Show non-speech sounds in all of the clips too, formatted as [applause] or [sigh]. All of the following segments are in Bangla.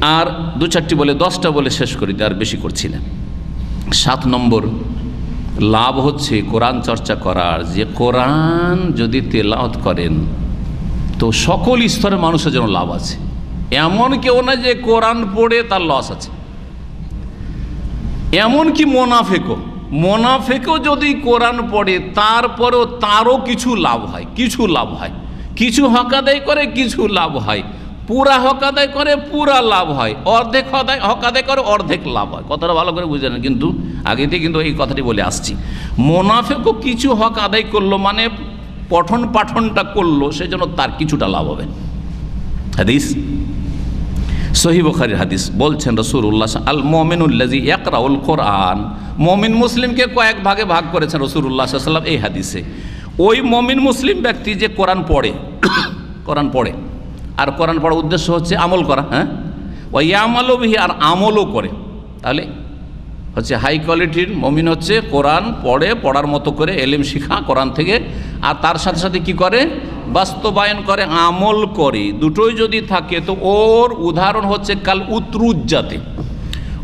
আর দু চারটি বলে, দশটা বলে শেষ করি, আর বেশি করছি না। সাত নম্বর, লাভ হচ্ছে কোরআন চর্চা করার। যে কোরআন যদি তেলাওত করেন, তো সকল স্তরের মানুষের জন্য লাভ আছে। এমন কেউ না যে কোরআন পড়ে তার লস আছে। এমন কি মোনাফেকও? মোনাফেকও যদি কোরআন পড়ে, তারপরেও তারও কিছু লাভ হয়, কিছু লাভ হয়। কিছু হক আদায় করে, কিছু লাভ হয়। পুরা হক আদায় করে, পুরা লাভ হয়। অর্ধেক হদায় হক আদায় করে, অর্ধেক লাভ হয়। কথাটা ভালো করে বুঝে না কিন্তু আগেতে কিন্তু এই কথাটি বলে আসছি। মোনাফেকও কিছু হক আদায় করল মানে পঠন পাঠনটা করল, সেজন্য তার কিছুটা লাভ হবে। হাদিস? সহি বখারির হাদিস। বলছেন রসুল্লাহ আল মোমিনুল্লাজি একরাউল কোরআন মমিন মুসলিমকে কয়েক ভাগে ভাগ করেছেন রসুল্লাহ সাল্লাম এই হাদিসে। ওই মমিন মুসলিম ব্যক্তি যে কোরআন পড়ে [coughs] কোরআন পড়ে আর কোরআন পড়ার উদ্দেশ্য হচ্ছে আমল করা হ্যাঁ? ওই আমলও বিহি আর আমলও করে। তাহলে হচ্ছে হাই কোয়ালিটির মমিন হচ্ছে কোরআন পড়ে, পড়ার মতো করে এলিম শিখা কোরআন থেকে, আর তার সাথে সাথে কি করে? বাস্তবায়ন করে, আমল করে। দুটোই যদি থাকে তো ওর উদাহরণ হচ্ছে কাল উত্রুজ্জাতে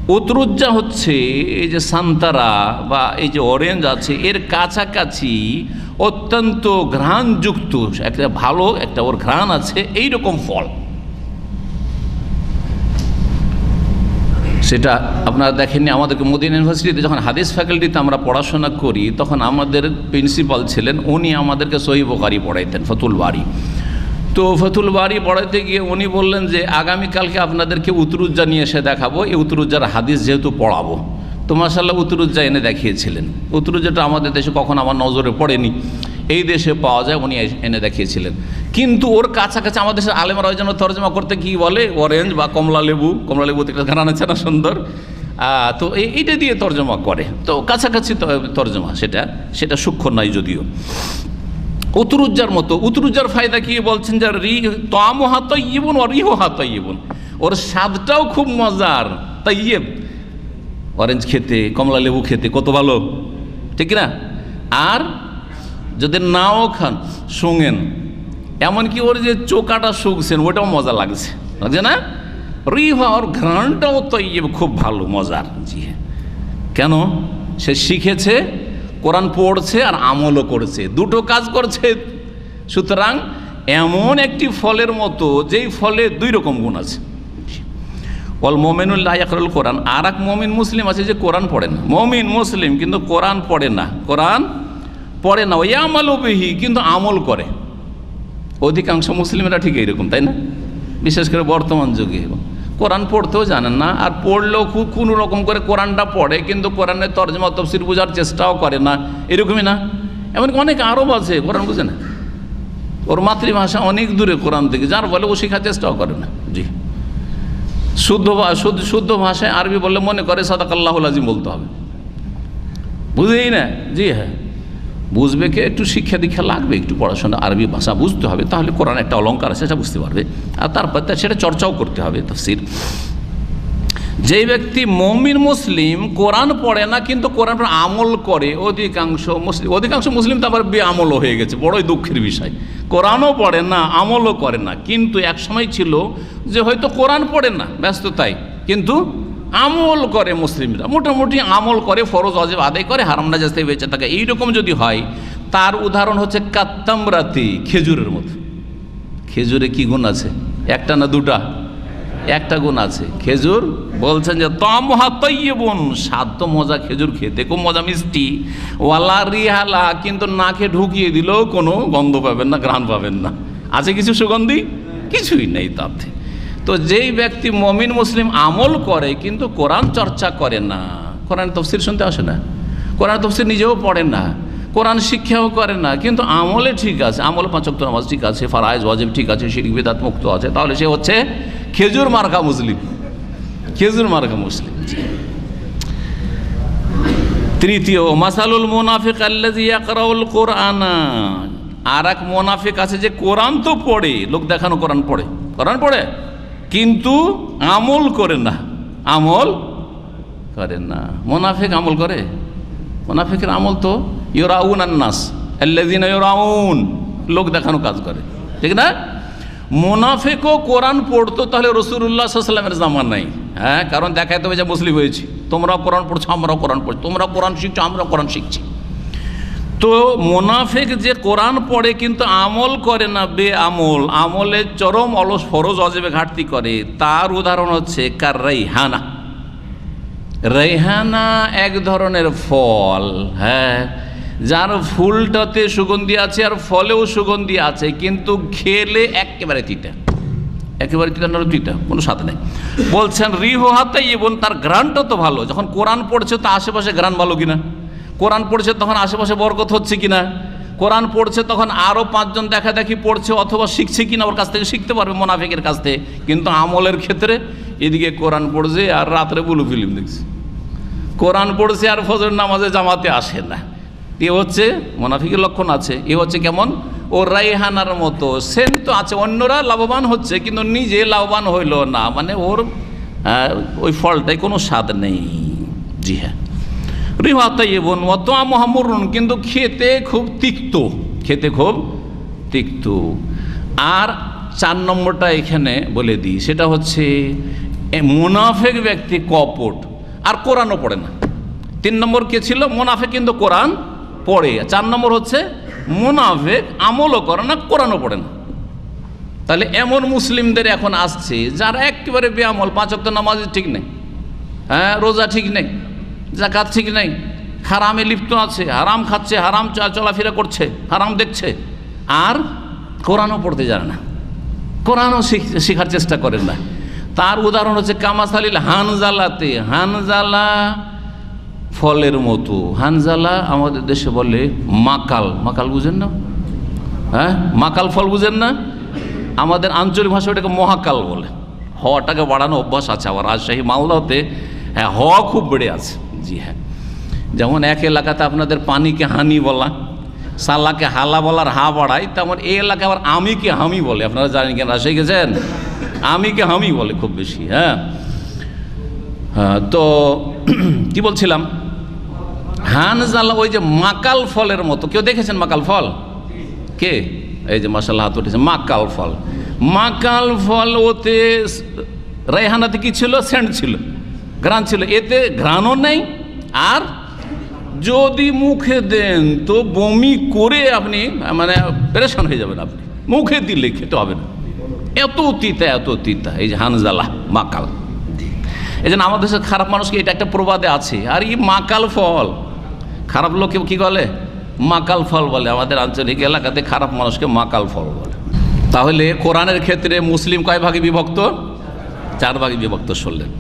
উত্রুজ্জা হচ্ছে এই যে সান্তারা বা এই যে অরেঞ্জ আছে, এর কাছাকাছি অত্যন্ত ঘ্রাণযুক্ত, একটা ভালো একটা ওর ঘ্রাণ আছে এই রকম ফল। সেটা আপনারা দেখেননি, আমাদেরকে মোদিন ইউনিভার্সিটিতে যখন হাদিস ফ্যাকাল্টিতে আমরা পড়াশোনা করি, তখন আমাদের প্রিন্সিপাল ছিলেন, উনি আমাদেরকে সহি বোকারি পড়াইতেন, ফতুল বাড়ি তো ফতুল বাড়ি পড়াইতে গিয়ে উনি বললেন যে, আগামীকালকে আপনাদেরকে উতরুজ্জা নিয়ে এসে দেখাবো, এই উতরুজ্জার হাদিস যেহেতু পড়াবো। তো মাসাল্লাহ উতরুজ্জা এনে দেখিয়েছিলেন। উতরুজ্জাটা আমাদের দেশে কখন আমার নজরে পড়েনি। এই দেশে পাওয়া যায়, উনি এনে দেখিয়েছিলেন। কিন্তু ওর কাছাকাছি আমাদের দেশের আলেমারা ওই জন্য তর্জমা করতে কি বলে? অরেঞ্জ বা কমলা লেবু। কমলা লেবু একটা ঘানান আছে না সুন্দর। তো এই এইটা দিয়ে তর্জমা করে। তো কাছাকাছি তর্জমা সেটা সেটা সূক্ষ্ম নয় যদিও। উতরুজ্জার মতো। উতরুজ্জার ফায়দা কি বলছেন যে রি তম হাত ইবন ও রিহ হাত ইবন ওর স্বাদটাও খুব মজার। তাই ইয়ে অরেঞ্জ খেতে, কমলা লেবু খেতে কত ভালো। ঠিক না? আর যদি নাও খান, শুঙেন। এমনকি ওর যে চোকাটা শুকছেন, ওটাও মজা লাগছে। লাগছে না? রিহা ওর ঘ্রাণটাও তো খুব ভালো, মজার। জি হ্যাঁ। কেন? সে শিখেছে কোরআন পড়ছে আর আমলও করছে, দুটো কাজ করছে। সুতরাং এমন একটি ফলের মতো যেই ফলে দুই রকম গুণ আছে। অল মোমেনুল্লাহ ইয়াকরুল কোরআন। আর এক মমিন মুসলিম আছে যে কোরআন পড়ে না। মমিন মুসলিম কিন্তু কোরআন পড়ে না। কোরআন পড়ে না। ওই আমল বিহি, কিন্তু আমল করে। অধিকাংশ মুসলিমরা ঠিক এইরকম, তাই না? বিশেষ করে বর্তমান যুগে। কোরআন পড়তেও জানেন না, আর পড়লেও খুব কোনো রকম করে কোরআনটা পড়ে, কিন্তু কোরআনের তর্জমা তফসির বোঝার চেষ্টাও করে না। এরকমই না? এমনকি অনেক আরব আছে, কোরআন বুঝে না? ওর মাতৃভাষা অনেক দূরে কোরআন থেকে, যার বলে ও শেখার চেষ্টাও করে না। জি। শুদ্ধ শুদ্ধ ভাষায় আরবি বললে মনে করে, সাদাকাল্লাহুল আজিম বলতে হবে। বুঝেই না? জি হ্যাঁ। বুঝবে কে? একটু শিক্ষা দীক্ষা লাগবে, একটু পড়াশোনা, আরবি ভাষা বুঝতে হবে, তাহলে কোরআন একটা অলঙ্কার আছে, সেটা বুঝতে পারবে। আর তারপর তার সেটা চর্চাও করতে হবে, তফসির। যেই ব্যক্তি মমিন মুসলিম, কোরআন পড়ে না, কিন্তু কোরআন আমল করে, অধিকাংশ মুসলিম অধিকাংশ মুসলিম তো আবার আমলও হয়ে গেছে, বড়ই দুঃখের বিষয়। কোরআনও পড়ে না, আমলও করে না, কিন্তু এক সময় ছিল যে হয়তো কোরআন পড়ে না ব্যস্ততায় কিন্তু আমল করে মুসলিমরা। মোটামুটি আমল করে, ফরজ অজেব আদায় করে, হারাম নাজাজ থেকে বেঁচে থাকে। এইরকম যদি হয়, তার উদাহরণ হচ্ছে কাত্তামরাতি, খেজুরের মতো খেজুরে কি গুণ আছে? একটা না দুটা? একটা গুণ আছে। খেজুর বলছেন যে, তমহা তৈবন স্বাদ তো মজা খেজুর খেতে, খুব মজা মিষ্টি। ওয়ালা রিহালা, কিন্তু নাকে ঢুকিয়ে দিলেও কোনো গন্ধ পাবেন না, ঘ্রাণ পাবেন না। আছে কিছু সুগন্ধি? কিছুই নেই তাতে তো যেই ব্যক্তি মমিন মুসলিম আমল করে, কিন্তু কোরআন চর্চা করে না কোরআন তফসির শুনতে আসে না কোরআন তফসির নিজেও পড়ে না, কোরআন শিক্ষাও করে না, কিন্তু আমলে ঠিক আছে, আমলে পাঁচক্ত নামাজ ঠিক আছে ফারাইজ ওয়াজিব ঠিক আছে, শিরিক মুক্ত আছে, তাহলে সে হচ্ছে খেজুর মার্কা মুসলিম, খেজুর মার্কা মুসলিম। তৃতীয়, মাসালুল মোনাফিক আল্লাজি ইয়াকরাউল কোরআন। আর এক মোনাফিক আছে যে কোরআন তো পড়ে, লোক দেখানো কোরআন পড়ে কোরআন পড়ে? কিন্তু আমল করে না। আমল করে না। মোনাফেক আমল করে? মোনাফেকের আমল তো ইয়োরাউন আন্নাস আল্লাদিন ইয়োরাউন লোক দেখানো কাজ করে। ঠিক না? মোনাফেকও কোরআন পড়তো তাহলে রসুল্লাহ সাল্লামের জামান নাই। হ্যাঁ কারণ দেখায় তবে যে মুসলিম হয়েছি। তোমরাও কোরআন পড়ছো, আমরাও কোরআন পড়ছি। তোমরা কোরআন শিখছো আমরা কোরআন শিখছি। তো মোনাফেক যে কোরআন পড়ে কিন্তু আমল করে না বে আমল আমলের চরম অলস ফরজ অজেবে ঘাটতি করে। তার উদাহরণ হচ্ছে কার রেহানা রেহানা এক ধরনের ফল হ্যাঁ যার ফুলটাতে সুগন্ধি আছে আর ফলেও সুগন্ধি আছে, কিন্তু খেলে একেবারে তিতা। একেবারে তিতা না তিতা, কোনো স্বাদ নেই। বলছেন, রিহো হাতে এবং তার গ্রানটা তো ভালো। যখন কোরআন পড়ছে, তো আশেপাশে গ্রান ভালো কিনা? কোরআন পড়ছে তখন আশেপাশে বরকত হচ্ছে কিনা? কোরআন পড়ছে তখন আরও পাঁচজন দেখা দেখি পড়ছে অথবা শিখছে কিনা ওর কাছ থেকে শিখতে পারবে মোনাফিকের কাছ থেকে। কিন্তু আমলের ক্ষেত্রে এদিকে কোরআন পড়ছে আর রাত্রে বুলু ফিল্ম দেখছে। কোরআন পড়ছে আর ফজর নামাজে জামাতে আসে না। এ হচ্ছে মোনাফিকের লক্ষণ আছে। এ হচ্ছে কেমন? ও রাইহানার মতো। সেন তো আছে, অন্যরা লাভবান হচ্ছে কিন্তু নিজে লাভবান হইল না। মানে ওর ওই ফলটাই কোনো স্বাদ নেই। জি হ্যাঁ। রিহাতাইবন অত মহামরুন কিন্তু খেতে খুব তিক্ত। খেতে খুব তিক্ত। আর চার নম্বরটা এখানে বলে দিই, সেটা হচ্ছে মুনাফেক ব্যক্তি কপট, আর কোরআনও পড়ে না। তিন নম্বর কে ছিল? মুনাফেক কিন্তু কোরআন পড়ে। চার নম্বর হচ্ছে মুনাফেক আমলও করে না, কোরআনও পড়ে না। তাহলে এমন মুসলিমদের এখন আসছে, যারা একেবারে বেআমল, পাঁচ অক্ট নামাজ ঠিক নেই। হ্যাঁ রোজা ঠিক নেই। জাকাত ঠিক নেই। হারামে লিপ্ত আছে, হারাম খাচ্ছে, হারাম চলাফেরা করছে, হারাম দেখছে। আর কোরআনও পড়তে জানে না। কোরআনও শিখ- শেখার চেষ্টা করেন না। তার উদাহরণ হচ্ছে কামাসালিল হানজালাতে। হানজালা ফলের মতো। হানজালা আমাদের দেশে বলে মাকাল। মাকাল বুঝেন না? হ্যাঁ? মাকাল ফল বুঝেন না? আমাদের আঞ্চলিক ভাষা ওটাকে মহাকাল বলে। হওয়াটাকে বাড়ানো অভ্যাস আছে। আবার রাজশাহী মালদাতে হ্যাঁ হওয়া খুব বেড়ে আছে। জি হ্যাঁ। যেমন এক এলাকাতে আপনাদের পানিকে হানি বলা সালাকে হালা বলার হা বাড়ায় তেমন এই এলাকায় আবার আমিকে হামি বলে। আপনারা জানেন কেন রাজশাহী গেছেন? আমিকে হামি বলে খুব বেশি হ্যাঁ। হ্যাঁ, তো [clears throat] কি বলছিলাম? হানজালা ওই যে মাকাল ফলের মতো। কেউ দেখেছেন মাকাল ফল? কে? এই যে মাসাল্লাহ হাত উঠেছে মাকাল ফল। মাকাল ফল ওতে রেহানাতে কি ছিল? সেন্ট ছিল। ঘ্রাণ ছিল, এতে ঘ্রাণও নেই, আর যদি মুখে দেন তো বমি করে আপনি মানে পেরেশান হয়ে যাবেন আপনি। মুখে দিলে খেতে হবে না। এত তিতা এত তিতা, এই যে হানজালা, মাকাল। এই জন্য আমাদের দেশের খারাপ মানুষকে এটা একটা প্রবাদে আছে। আর এই মাকাল ফল, খারাপ লোককে কি বলে? মাকাল ফল বলে। আমাদের আঞ্চলিক এলাকাতে খারাপ মানুষকে মাকাল ফল বলে। তাহলে কোরআনের ক্ষেত্রে মুসলিম কয় ভাগে বিভক্ত? চার ভাগে বিভক্ত শুনলেন।